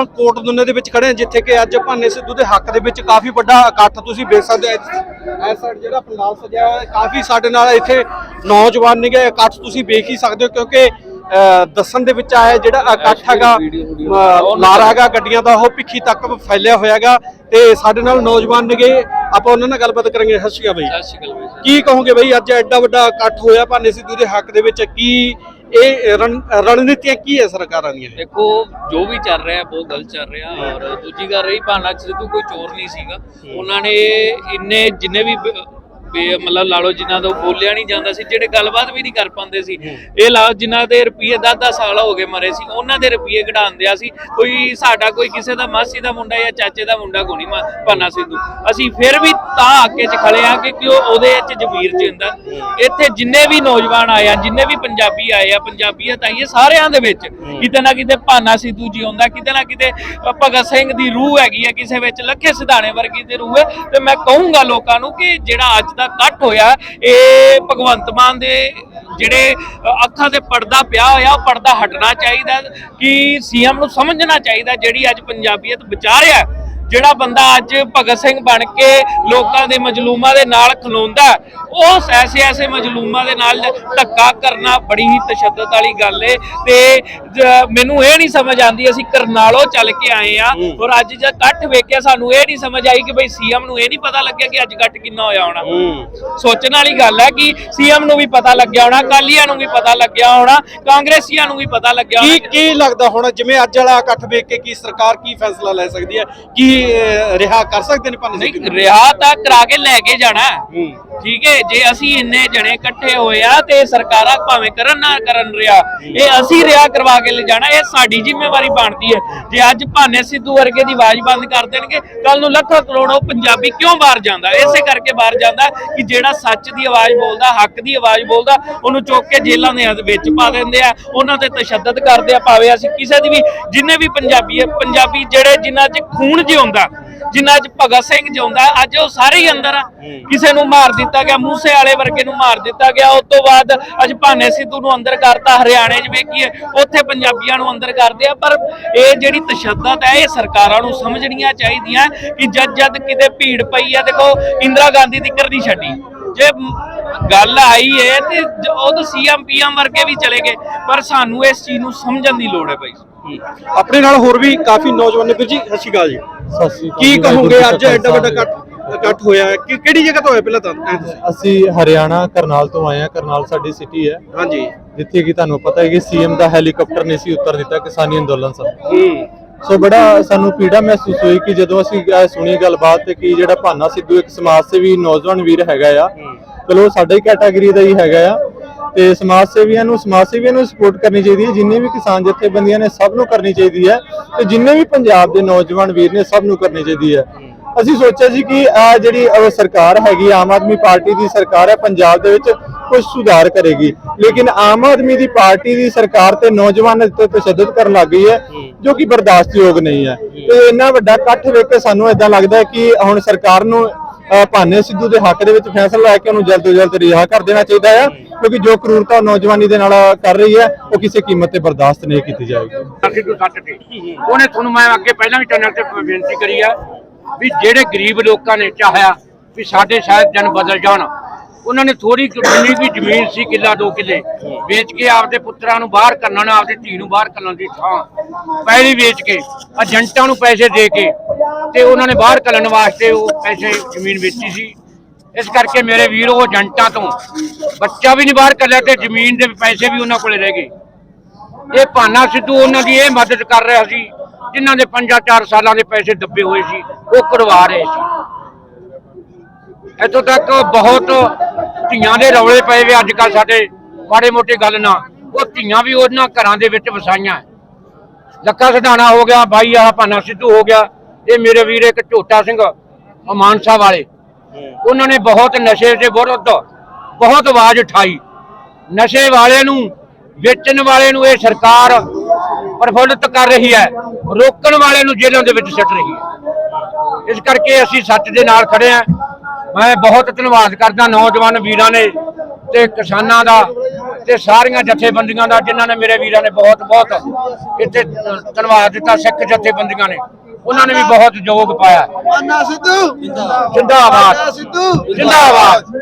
ਕੋਟ ਦੁਨੇ ਦੇ ਵਿੱਚ ਖੜੇ ਹਾਂ ਜਿੱਥੇ ਕਿ ਅੱਜ ਭਾਨੇ ਸਿੱਧੂ ਦੇ ਹੱਕ ਦੇ ਵਿੱਚ ਕਾਫੀ ਵੱਡਾ ਇਕੱਠ ਤੁਸੀਂ ਵੇਖ ਸਕਦੇ ਹੋ। ਇਸ ਸਾਈਡ ਜਿਹੜਾ ਪੰਡਾਲ ਸਜਿਆ ਹੋਇਆ ਕਾਫੀ ਸਾਡੇ ਨਾਲ ਇੱਥੇ ਨੌਜਵਾਨ ਨਿਗੇ ਇਕੱਠ ਤੁਸੀਂ ਵੇਖ ਹੀ ਸਕਦੇ ਹੋ ਕਿਉਂਕਿ ਦੱਸਣ ਦੇ ਵਿੱਚ ਆਇਆ ਜਿਹੜਾ ਇਕੱਠ ਹੈਗਾ ਨਾਰਾ ਹੈਗਾ ਗੱਡੀਆਂ ਦਾ ਉਹ ਭਿੱਖੀ ਤੱਕ ਫੈਲਿਆ ਹੋਇਆ ਹੈਗਾ। ਤੇ ਸਾਡੇ ਨਾਲ ਨੌਜਵਾਨ ਨਿਗੇ ਆਪਾਂ ਉਹਨਾਂ ਨਾਲ ਗੱਲਬਾਤ ਕਰਾਂਗੇ। ਸਤਿ ਸ਼੍ਰੀ ਅਕਾਲ ਬਈ। ਕੀ ਕਹੋਗੇ ਬਈ ਅੱਜ ਐਡਾ ਵੱਡਾ ਇਕੱਠ ਹੋਇਆ ਭਾਨੇ ਸਿੱਧੂ ਦੇ ਹੱਕ ਦੇ ਵਿੱਚ ਕੀ ਇਹ ਰਣ- ਰਣਨੀਤੀਆਂ ਕੀ ਹੈ ਸਰਕਾਰਾਂ ਦੀਆਂ? ਦੇਖੋ ਜੋ ਵੀ ਚੱਲ ਰਿਹਾ ਬਹੁਤ ਗਲਤ ਚੱਲ ਰਿਹਾ ਔਰ ਦੂਜੀ ਗੱਲ ਰਹੀ ਭਾਨਾ ਸਿੱਧੂ ਕੋਈ ਚੋਰ ਨਹੀਂ ਸੀਗਾ। ਉਹਨਾਂ ਨੇ ਇੰਨੇ ਜਿੰਨੇ ਵੀ ਬ- ਬੇ ਮਤਲਬ ਲਾਲੋ ਜਿਨ੍ਹਾਂ ਤੋਂ ਬੋਲਿਆ ਨਹੀਂ ਜਾਂਦਾ ਸੀ ਜਿਹੜੇ ਗੱਲਬਾਤ ਵੀ ਨਹੀਂ ਕਰ ਪਾਉਂਦੇ ਸੀ। ਇਹ ਲਾ ਜਿਨ੍ਹਾਂ ਦੇ ਰੁਪਏ 10-10 ਸਾਲ ਹੋ ਗਏ ਮਰੇ ਸੀ ਉਹਨਾਂ ਦੇ ਰੁਪਏ ਕਢਾਉਂਦੇ ਆ ਸੀ। ਕੋਈ ਸਾਡਾ ਕੋਈ ਕਿਸੇ ਦਾ ਮਾਸੀ ਦਾ ਮੁੰਡਾ ਜਾਂ ਚਾਚੇ ਦਾ ਮੁੰਡਾ ਕੋ ਨਹੀਂ ਭਾਨਾ ਸਿੱਧੂ। ਅਸੀਂ ਫਿਰ ਵੀ ਤਾਂ ਹੱਕੇ 'ਚ ਖੜੇ ਆ ਕਿ ਕਿ ਉਹ ਉਹਦੇ 'ਚ ਜ਼ਮੀਰ ਜਿੰਦਾ ਇੱਥੇ ਜਿੰਨੇ ਵੀ ਨੌਜਵਾਨ ਆਏ ਆ ਜਿੰਨੇ ਵੀ ਪੰਜਾਬੀ ਆਏ ਆ ਪੰਜਾਬੀਅਤ ਆਈ ਹੈ ਸਾਰਿਆਂ ਦੇ ਵਿੱਚ ਕਿਤੇ ਨਾ ਕਿਤੇ ਭਾਨਾ ਸਿੱਧੂ ਜੀ ਆਉਂਦਾ ਕਿਤੇ ਨਾ ਕਿਤੇ ਭਗਤ ਸਿੰਘ ਦੀ ਰੂਹ ਹੈਗੀ ਹੈ ਕਿਸੇ ਵਿੱਚ ਲੱਖੇ ਸਿਧਾਣੇ ਵਰਗੀ ਦੀ ਰੂਹ ਹੈ। ਤੇ ਮੈਂ ਕਹੂੰਗਾ ਲੋਕਾਂ ਨੂੰ ਕਿ ਜਿਹੜਾ ਅੱਜ ਦਾ ਇਕੱਠ ਹੋਇਆ ਇਹ ਭਗਵੰਤ ਮਾਨ ਦੇ ਜਿਹੜੇ ਅੱਖਾਂ ਤੇ ਪਰਦਾ ਪਿਆ ਹੋਇਆ, ਉਹ ਪਰਦਾ ਹਟਣਾ ਚਾਹੀਦਾ ਕਿ ਸੀਐਮ ਨੂੰ ਸਮਝਣਾ ਚਾਹੀਦਾ ਜਿਹੜੀ ਅੱਜ ਪੰਜਾਬੀਅਤ ਬਚਾ ਰਿਹਾ ਜਿਹੜਾ ਬੰਦਾ ਅੱਜ ਭਗਤ ਸਿੰਘ ਬਣ ਕੇ ਲੋਕਾਂ ਦੇ ਮਜਲੂਮਾਂ ਦੇ ਨਾਲ ਖਲੋਂਦਾ ਉਹ ਐਸੇ ਐਸੇ ਮਜਲੂਮਾਂ ਦੇ ਨਾਲ ਧੱਕਾ ਕਰਨਾ ਬੜੀ ਹੀ ਤਸ਼ੱਦਦ ਵਾਲੀ ਗੱਲ ਏ ਤੇ ਮੈਨੂੰ ਇਹ ਨਹੀਂ ਸਮਝ ਆਂਦੀ ਅਸੀਂ ਕਰਨਾਲੋਂ ਚੱਲ ਕੇ ਆਏ ਆ ਔਰ ਅੱਜ ਜਦ ਇਕੱਠ ਵੇਖਿਆ ਸਾਨੂੰ ਇਹ ਨਹੀਂ ਸਮਝ ਆਈ ਕਿ ਬਈ ਸੀਐਮ ਨੂੰ ਇਹ ਨਹੀਂ ਪਤਾ ਲੱਗਿਆ ਕਿ ਅੱਜ ਇਕੱਠ ਕਿੰਨਾ ਹੋਇਆ ਹੋਣਾ। ਸੋਚਣ ਵਾਲੀ ਗੱਲ ਹੈ ਕਿ ਸੀਐਮ ਨੂੰ ਵੀ ਪਤਾ ਲੱਗਿਆ ਹੋਣਾ ਕਾਲੀਆਂ ਨੂੰ ਵੀ ਪਤਾ ਲੱਗਿਆ ਹੋਣਾ ਕਾਂਗਰਸੀਆਂ ਨੂੰ ਵੀ ਪਤਾ ਲੱਗਿਆ ਕੀ ਹੋਣਾ। ਕੀ ਲੱਗਦਾ ਹੁਣ ਜਿਵੇਂ ਅੱਜ ਵਾਲਾ ਇਕੱਠ ਵੇਖ ਕੇ ਕੀ ਸਰਕਾਰ ਕੀ ਫੈਸਲਾ ਲੈ ਸਕਦੀ ਹੈ? ਕੀ ਰਿਹਾ ਕਰ ਸਕਦੇ ਨੇ ਸਿੱਧੂ ਨਹੀਂ ਰਿਹਾ ਤਾਂ ਕਰਾ ਕੇ ਲੈ ਕੇ ਜਾਣਾ। ਠੀਕ ਹੈ? ਜੇ ਅਸੀਂ ਇੰਨੇ ਜਣੇ ਇਕੱਠੇ ਹੋਏ ਆ ਤੇ ਸਰਕਾਰਾਂ ਭਾਵੇਂ ਕਰਨ ਨਾ ਕਰਨ ਰਿਹਾ, ਇਹ ਅਸੀਂ ਰਿਹਾ ਕਰਵਾ ਕੇ ਲੈ ਜਾਣਾ, ਇਹ ਸਾਡੀ ਜ਼ਿੰਮੇਵਾਰੀ ਬਣਦੀ ਹੈ। ਜੇ ਅੱਜ ਭਾਨੇ ਸਿੱਧੂ ਵਰਗੇ ਦੀ ਆਵਾਜ਼ ਬੰਦ ਕਰ ਦੇਣਗੇ ਕੱਲ ਨੂੰ ਲੱਖਾਂ ਕਰੋੜੋਂ ਪੰਜਾਬੀ ਕਿਉਂ ਬਾਹਰ ਜਾਂਦਾ? ਇਸੇ ਕਰਕੇ ਬਾਹਰ ਜਾਂਦਾ ਕਿ ਜਿਹੜਾ ਸੱਚ ਦੀ ਆਵਾਜ਼ ਬੋਲਦਾ, ਹੱਕ ਦੀ ਆਵਾਜ਼ ਬੋਲਦਾ, ਉਹਨੂੰ ਚੁੱਕ ਕੇ ਜੇਲ੍ਹਾਂ ਦੇ ਵਿੱਚ ਪਾ ਦਿੰਦੇ ਆ, ਉਹਨਾਂ ਤੇ ਤਸ਼ੱਦਦ ਕਰਦੇ ਆ। ਭਾਵੇਂ ਅਸੀਂ ਕਿਸੇ ਦੀ ਵੀ, ਜਿੰਨੇ ਵੀ ਪੰਜਾਬੀ ਹੈ, ਪੰਜਾਬੀ ਜਿਹੜੇ ਜਿਨ੍ਹਾਂ 'ਚ ਖੂਨ ਜਿਉਂਦਾ ਜਿਨ੍ਹਾਂ 'ਚ ਭਗਤ ਸਿੰਘ ਜਿਉਂਦਾ, ਅੱਜ ਉਹ ਸਾਰੇ ਹੀ ਅੰਦਰ ਆ। ਕਿਸੇ ਨੂੰ ਮਾਰ ਦਿੱਤਾ ਗਿਆ, ਮੂਸੇ ਵਾਲੇ ਵਰਗੇ ਨੂੰ ਮਾਰ ਦਿੱਤਾ ਗਿਆ। ਉਸ ਤੋਂ ਬਾਅਦ ਅੱਜ ਭਾਨੇ ਸਿੱਧੂ ਨੂੰ ਅੰਦਰ ਕਰਤਾ, ਹਰਿਆਣੇ 'ਚ ਵੇਖੀਏ, ਉੱਥੇ ਪੰਜਾਬੀਆਂ ਨੂੰ ਅੰਦਰ ਕਰਦੇ ਆ। ਪਰ ਇਹ ਜਿਹੜੀ ਤਸ਼ੱਦਦ ਹੈ, ਇਹ ਸਰਕਾਰਾਂ ਨੂੰ ਸਮਝਣੀਆਂ ਚਾਹੀਦੀਆਂ ਕਿ ਜਦ ਜਦ ਕਿਤੇ ਭੀੜ ਪਈ ਆ ਦੇਖੋ, ਇੰਦਰਾ ਗਾਂਧੀ ਦੀ ਕਰਨੀ ਛੱਡੀ। ਜੇ ਗੱਲ ਆਈ ਹੈ ਤੇ ਉਹ ਤਾਂ ਸੀਐਮ ਪੀਐਮ ਵਰਗੇ ਵੀ ਚਲੇ ਗਏ ਪਰ ਸਾਨੂੰ ਇਸ ਚੀਜ਼ ਨੂੰ ਸਮਝਣ ਦੀ ਲੋੜ ਹੈ ਭਾਈ ਆਪਣੇ ਨਾਲ ਹੋਰ ਵੀ ਕਾਫੀ ਨੌਜਵਾਨ ਨੇ ਵੀਰ ਜੀ ਸਤਿ ਸ਼੍ਰੀ ਅਕਾਲ ਜੀ। ਸਤਿ ਸ੍ਰੀ ਅਕਾਲ ਕੀ ਕਹੋਗੇ ਅੱਜ ਐਡਾ ਵੱਡਾ ਇਕੱਠ ਇਕੱਠ ਹੋਇਆ ਹੈ? ਕਿ ਕਿਹੜੀ ਜਗ੍ਹਾ ਤੋਂ ਹੋਇਆ ਪਹਿਲਾਂ ਤਾਂ ਐਂ। ਅਸੀਂ ਹਰਿਆਣਾ ਕਰਨਾਲ ਤੋਂ ਆਏ ਹਾਂ। ਕਰਨਾਲ ਸਾਡੀ ਸਿਟੀ ਹੈ। ਹਾਂਜੀ। ਜਿੱਥੇ ਕਿ ਤੁਹਾਨੂੰ ਪਤਾ ਹੈ ਕਿ ਸੀਐਮ ਦਾ ਹੈਲੀਕਾਪਟਰ ਨਹੀਂ ਸੀ ਉਤਰ ਦਿੱਤਾ ਕਿਸਾਨੀ ਅੰਦੋਲਨ ਸਭ ਹੂੰ। ਸੋ ਬੜਾ ਸਾਨੂੰ ਪੀੜਾ ਮਹਿਸੂਸ ਹੋਈ ਕਿ ਜਦੋਂ ਅਸੀਂ ਇਹ ਸੁਣੀ ਗੱਲਬਾਤ ਤੇ ਕਿ ਜਿਹੜਾ ਭਾਨਾ ਸਿੱਧੂ ਇੱਕ ਸਮਾਜ ਸੇਵੀ ਨੌਜਵਾਨ ਵੀਰ ਹੈਗਾ ਆ ਚਲੋ ਸਾਡੇ ਹੀ ਕੈਟਾਗਰੀ ਦਾ ਹੀ ਹੈਗਾ ਆ ਤੇ ਸਮਾਜ ਸੇਵੀਆਂ ਨੂੰ ਸਮਾਜ ਸੇਵੀਆਂ ਨੂੰ ਸਪੋਰਟ ਕਰਨੀ ਚਾਹੀਦੀ ਹੈ ਜਿੰਨੇ ਵੀ ਕਿਸਾਨ ਜਥੇਬੰਦੀਆਂ ਨੇ ਸਭ ਨੂੰ ਕਰਨੀ ਚਾਹੀਦੀ ਹੈ ਤੇ ਜਿੰਨੇ ਵੀ ਪੰਜਾਬ ਦੇ ਨੌਜਵਾਨ ਵੀਰ ਨੇ ਸਭ ਨੂੰ ਕਰਨੀ ਚਾਹੀਦੀ ਹੈ। ਅਸੀਂ ਸੋਚਿਆ ਸੀ ਕਿ ਜਿਹੜੀ ਸਰਕਾਰ ਹੈਗੀ, ਆਮ ਆਦਮੀ ਪਾਰਟੀ ਦੀ ਸਰਕਾਰ ਹੈ, ਪੰਜਾਬ ਦੇ ਵਿੱਚ ਕੁਝ ਸੁਧਾਰ ਕਰੇਗੀ। ਲੇਕਿਨ ਆਮ ਆਦਮੀ ਦੀ ਪਾਰਟੀ ਦੀ ਸਰਕਾਰ ਤੇ ਨੌਜਵਾਨਾਂ ਤੇ ਤਸ਼ੱਦਦ ਕਰਨ ਲੱਗ ਗਈ ਹੈ, ਜੋ ਕਿ ਬਰਦਾਸ਼ਤਯੋਗ ਨਹੀਂ ਹੈ। ਤੇ ਇੰਨਾ ਵੱਡਾ ਇਕੱਠ ਵੇਖ ਕੇ ਸਾਨੂੰ ਇਦਾਂ ਲੱਗਦਾ ਹੈ ਕਿ ਹੁਣ ਸਰਕਾਰ ਨੂੰ ਭਾਨੇ ਸਿੱਧੂ ਦੇ ਹੱਕ ਦੇ ਵਿੱਚ ਫੈਸਲਾ ਲੈ ਕੇ ਉਹਨੂੰ ਜਲਦ ਤੋਂ ਜਲਦ ਰਿਹਾ ਕਰ ਦੇਣਾ ਚਾਹੀਦਾ ਹੈ, ਕਿਉਂਕਿ ਜੋ ਕਰੂਰਤਾ ਨੌਜਵਾਨੀ ਦੇ ਨਾਲ ਕਰ ਰਹੀ ਹੈ, ਉਹ ਕਿਸੇ ਕੀਮਤ ਤੇ ਬਰਦਾਸ਼ਤ ਨਹੀਂ ਕੀਤੀ ਜਾਏਗੀ। ਉਹਨੇ ਤੁਹਾਨੂੰ ਮੈਂ ਅੱਗੇ ਪਹਿਲਾਂ ਵੀ ਚੈਨਲ ਤੇ ਬੇਨਤੀ ਕਰੀ ਆ ਵੀ ਜਿਹੜੇ ਗਰੀਬ ਲੋਕਾਂ ਨੇ ਚਾਹਿਆ ਵੀ ਸਾਡੇ ਸ਼ਾਇਦ ਦਿਨ ਬਦਲ ਜਾਣ। ਉਹਨਾਂ ਨੇ ਥੋੜੀ ਜਿੰਨੀ ਵੀ ਜ਼ਮੀਨ ਸੀ ਕਿੱਲਾ ਦੋ ਕਿੱਲੇ। ਵੇਚ ਕੇ ਆਪਦੇ ਪੁੱਤਰਾਂ ਨੂੰ ਬਾਹਰ ਕਰਨਾ ਆਪਦੀ ਧੀ ਨੂੰ ਬਾਹਰ ਕਰਨ ਦੀ ਥਾਂ। ਪਹਿਲੀ ਵੇਚ ਕੇ, ਏਜੰਟਾਂ ਨੂੰ ਪੈਸੇ ਦੇ ਕੇ ਤੇ ਉਹਨਾਂ ਨੇ ਬਾਹਰ ਕਰਨ ਵਾਸਤੇ ਉਹ ਪੈਸੇ ਜ਼ਮੀਨ ਵੇਚੀ ਸੀ। ਇਸ ਕਰਕੇ ਮੇਰੇ ਵੀਰ, ਉਹ ਏਜੰਟਾਂ ਤੋਂ ਬੱਚਾ ਵੀ ਨਹੀਂ ਬਾਹਰ ਕੱਲਿਆ ਤੇ ਜ਼ਮੀਨ ਦੇ ਪੈਸੇ ਵੀ ਉਹਨਾਂ ਕੋਲੇ ਰਹਿ ਗਏ। ਇਹ ਭਾਨਾ ਸਿੱਧੂ ਉਹਨਾਂ ਦੀ ਇਹ ਮਦਦ ਕਰ ਰਿਹਾ ਸੀ। ਜਿਨ੍ਹਾਂ ਦੇ 5-4 ਸਾਲਾਂ ਦੇ ਪੈਸੇ ਦੱਬੇ ਹੋਏ ਸੀ, ਉਹ ਕਰਵਾ ਰਹੇ ਸੀ। ਇੱਥੋਂ ਤੱਕ ਬਹੁਤ ਧੀਆਂ ਦੇ ਰੌਲੇ ਪਏ ਵੇ ਅੱਜ ਕੱਲ ਸਾਡੇ ਮਾੜੇ ਮੋਟੇ ਗੱਲ ਨਾ ਉਹ ਧੀਆਂ ਵੀ ਉਹਨਾਂ ਘਰਾਂ ਦੇ ਵਿੱਚ ਵਸਾਈਆਂ। ਲੱਖਾ ਸਧਾਣਾ ਹੋ ਗਿਆ, ਬਾਈ ਆਹ ਭਾਨਾ ਸਿੱਧੂ ਹੋ ਗਿਆ, ਇਹ ਮੇਰੇ ਵੀਰ ਇੱਕ ਝੋਟਾ ਸਿੰਘ, ਉਹ ਮਾਨਸਾ ਵਾਲੇ। ਉਹਨਾਂ ਨੇ ਬਹੁਤ ਨਸ਼ੇ ਦੇ ਵਿਰੁੱਧ ਬਹੁਤ ਆਵਾਜ਼ ਉਠਾਈ। ਨਸ਼ੇ ਵਾਲੇ ਨੂੰ, ਵੇਚਣ ਵਾਲੇ ਨੂੰ ਇਹ ਸਰਕਾਰ ਪ੍ਰਫੁੱਲਤ ਕਰ ਰਹੀ ਹੈ। ਰੋਕਣ ਵਾਲੇ ਨੂੰ ਜੇਲ੍ਹਾਂ ਦੇ ਵਿੱਚ ਸੱਟ ਰਹੀ ਹੈ। ਇਸ ਕਰਕੇ ਅਸੀਂ ਸੱਚ ਦੇ ਨਾਲ ਖੜੇ ਹਾਂ। ਮੈਂ ਬਹੁਤ ਧੰਨਵਾਦ ਕਰਦਾ ਨੌਜਵਾਨ ਵੀਰਾਂ ਨੇ ਤੇ ਕਿਸਾਨਾਂ ਦਾ ਤੇ ਸਾਰੀਆਂ ਜਥੇਬੰਦੀਆਂ ਦਾ ਜਿਨ੍ਹਾਂ ਨੇ ਮੇਰੇ ਵੀਰਾਂ ਨੇ ਬਹੁਤ ਬਹੁਤ ਇੱਥੇ ਧੰਨਵਾਦ ਦਿੱਤਾ ਸਿੱਖ ਜਥੇਬੰਦੀਆਂ ਨੇ। ਉਹਨਾਂ ਨੇ ਵੀ ਬਹੁਤ ਯੋਗ ਪਾਇਆ। ਜਿੰਦਾਬਾਦ। ਸਿੱਧੂ। ਜਿੰਦਾਬਾਦ।